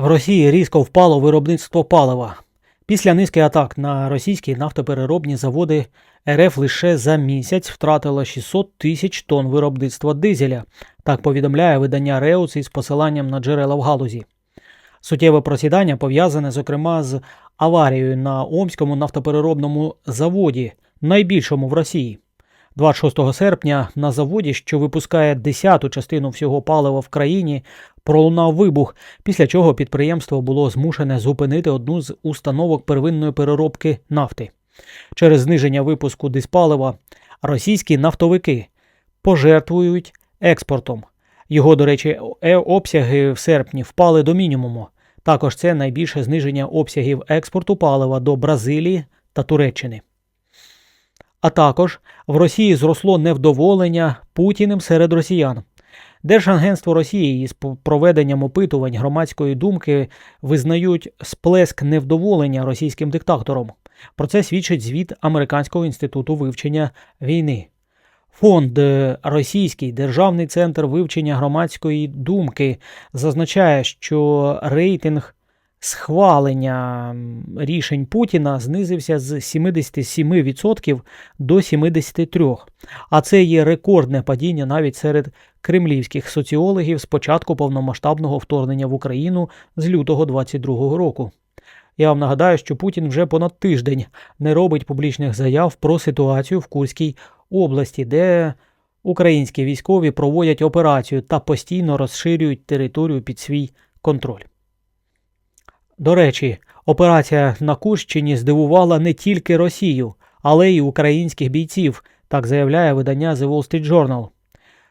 В Росії різко впало виробництво палива. Після низки атак на російські нафтопереробні заводи РФ лише за місяць втратила 600 тисяч тонн виробництва дизеля, так повідомляє видання Реус із посиланням на джерела в галузі. Суттєве просідання пов'язане, зокрема, з аварією на Омському нафтопереробному заводі, найбільшому в Росії. 26 серпня на заводі, що випускає десяту частину всього палива в країні, пролунав вибух, після чого підприємство було змушене зупинити одну з установок первинної переробки нафти. Через зниження випуску диспалива російські нафтовики пожертвують експортом. Його, до речі, е- обсяги в серпні впали до мінімуму. Також це найбільше зниження обсягів експорту палива до Бразилії та Туреччини. А також в Росії зросло невдоволення Путіним серед росіян. Держагентство Росії із проведенням опитувань громадської думки визнають сплеск невдоволення російським диктатором. Про це свідчить звіт Американського інституту вивчення війни. Фонд е, Російський Державний центр вивчення громадської думки зазначає, що рейтинг схвалення рішень Путіна знизився з 77% до 73%. А це є рекордне падіння навіть серед кремлівських соціологів з початку повномасштабного вторгнення в Україну з лютого 2022 року. Я вам нагадаю, що Путін вже понад тиждень не робить публічних заяв про ситуацію в Курській області, де українські військові проводять операцію та постійно розширюють територію під свій контроль. До речі, операція на Курщині здивувала не тільки Росію, але й українських бійців, так заявляє видання The Wall Street Journal.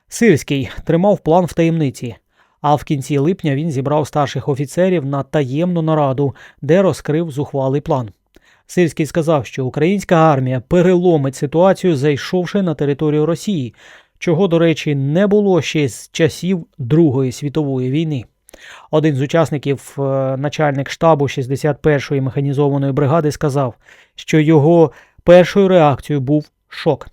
Сирський тримав план в таємниці, а в кінці липня він зібрав старших офіцерів на таємну нараду, де розкрив зухвалий план. Сирський сказав, що українська армія переломить ситуацію, зайшовши на територію Росії, чого, до речі, не було ще з часів Другої світової війни. Один з учасників, е, начальник штабу 61-ї механізованої бригади, сказав, що його першою реакцією був шок.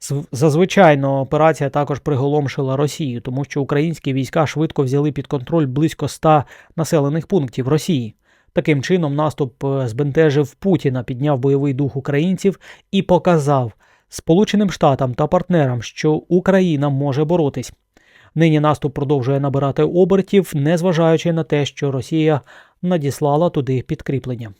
Зв- Зазвичайно операція також приголомшила Росію, тому що українські війська швидко взяли під контроль близько 100 населених пунктів Росії. Таким чином, наступ е, збентежив Путіна, підняв бойовий дух українців і показав Сполученим Штатам та партнерам, що Україна може боротись. Нині наступ продовжує набирати обертів, незважаючи на те, що Росія надіслала туди підкріплення.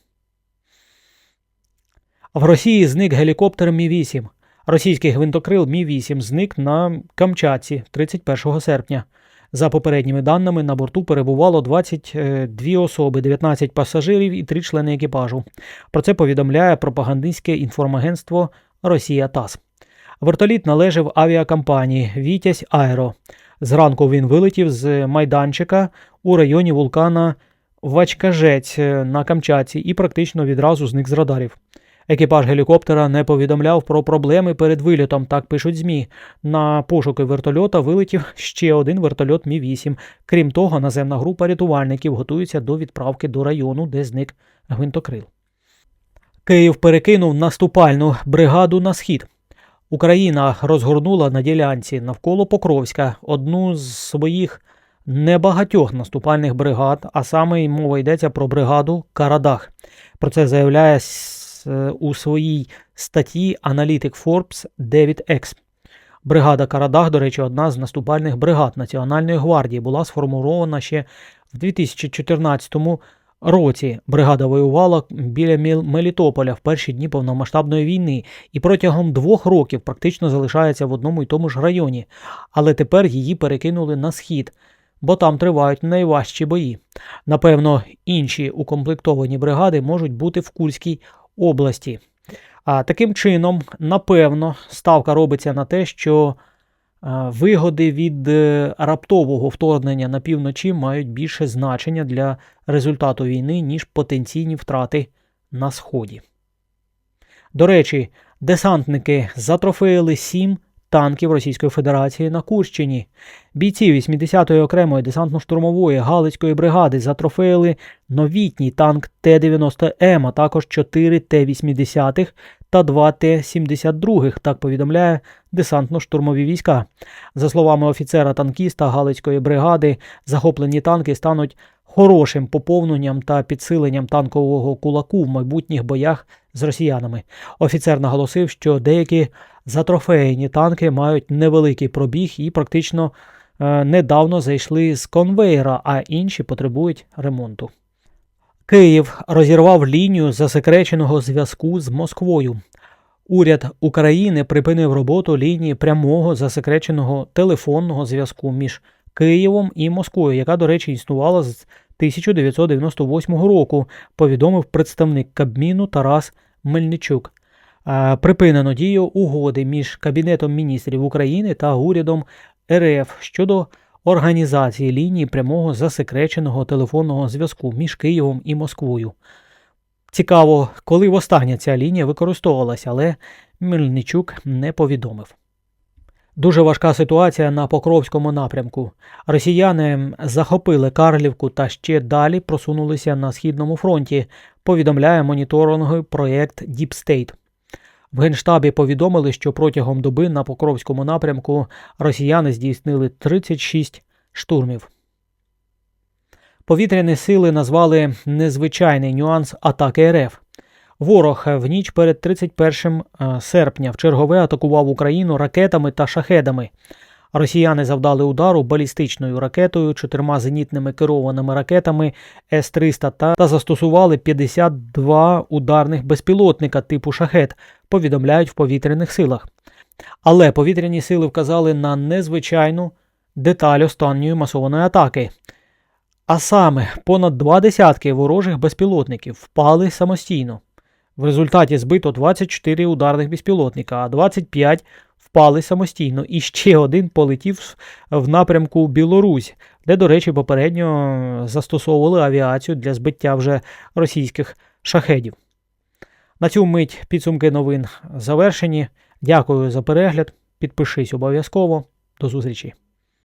В Росії зник гелікоптер Мі-8. Російський гвинтокрил Мі-8 зник на Камчатці 31 серпня. За попередніми даними, на борту перебувало 22 особи, 19 пасажирів і 3 члени екіпажу. Про це повідомляє пропагандистське інформагентство Росія ТАСС. Вертоліт належав авіакомпанії Вітязь Аеро. Зранку він вилетів з майданчика у районі вулкана Вачкажець е, на Камчатці і практично відразу зник з радарів. Екіпаж гелікоптера не повідомляв про проблеми перед вильотом, так пишуть ЗМІ. На пошуки вертольота вилетів ще один вертольот Мі-8. Крім того, наземна група рятувальників готується до відправки до району, де зник гвинтокрил. Київ перекинув наступальну бригаду на схід. Україна розгорнула на ділянці навколо Покровська одну з своїх небагатьох наступальних бригад, а саме мова йдеться про бригаду Карадах. Про це заявляє е, у своїй статті аналітик Forbes Девід Екс. Бригада Карадах, до речі, одна з наступальних бригад Національної гвардії, була сформована ще в 2014 році. Бригада воювала біля Мелітополя в перші дні повномасштабної війни і протягом двох років практично залишається в одному і тому ж районі, але тепер її перекинули на схід, бо там тривають найважчі бої. Напевно, інші укомплектовані бригади можуть бути в Курській області. А таким чином, напевно, ставка робиться на те, що вигоди від е, раптового вторгнення на півночі мають більше значення для результату війни, ніж потенційні втрати на сході. До речі, десантники затрофеїли сім танків Російської Федерації на Курщині. Бійці 80-ї окремої десантно-штурмової Галицької бригади затрофеїли новітній танк Т-90М, а також 4 Т-80 та 2 Т-72, так повідомляє десантно-штурмові війська. За словами офіцера танкіста Галицької бригади, захоплені танки стануть хорошим поповненням та підсиленням танкового кулаку в майбутніх боях з росіянами. Офіцер наголосив, що деякі затрофейні танки мають невеликий пробіг і практично е, недавно зайшли з конвейера, а інші потребують ремонту. Київ розірвав лінію засекреченого зв'язку з Москвою. Уряд України припинив роботу лінії прямого засекреченого телефонного зв'язку між Києвом і Москвою, яка, до речі, існувала з 1998 року, повідомив представник Кабміну Тарас Мельничук. Е, Припинено дію угоди між Кабінетом міністрів України та урядом РФ щодо організації лінії прямого засекреченого телефонного зв'язку між Києвом і Москвою. Цікаво, коли востаннє ця лінія використовувалася, але Мельничук не повідомив. Дуже важка ситуація на Покровському напрямку. Росіяни захопили Карлівку та ще далі просунулися на східному фронті, повідомляє моніторинговий проєкт State. В Генштабі повідомили, що протягом доби на Покровському напрямку росіяни здійснили 36 штурмів. Повітряні сили назвали незвичайний нюанс атаки РФ. Ворог в ніч перед 31 е, серпня в чергове атакував Україну ракетами та шахедами. Росіяни завдали удару балістичною ракетою, чотирма зенітними керованими ракетами С-300 та, та застосували 52 ударних безпілотника типу шахет, повідомляють в повітряних силах. Але повітряні сили вказали на незвичайну деталь останньої масованої атаки. А саме понад два десятки ворожих безпілотників впали самостійно. В результаті збито 24 ударних безпілотника, а 25 впали самостійно, і ще один полетів в напрямку Білорусь, де, до речі, попередньо застосовували авіацію для збиття вже російських шахедів. На цю мить підсумки новин завершені. Дякую за перегляд. Підпишись обов'язково. До зустрічі!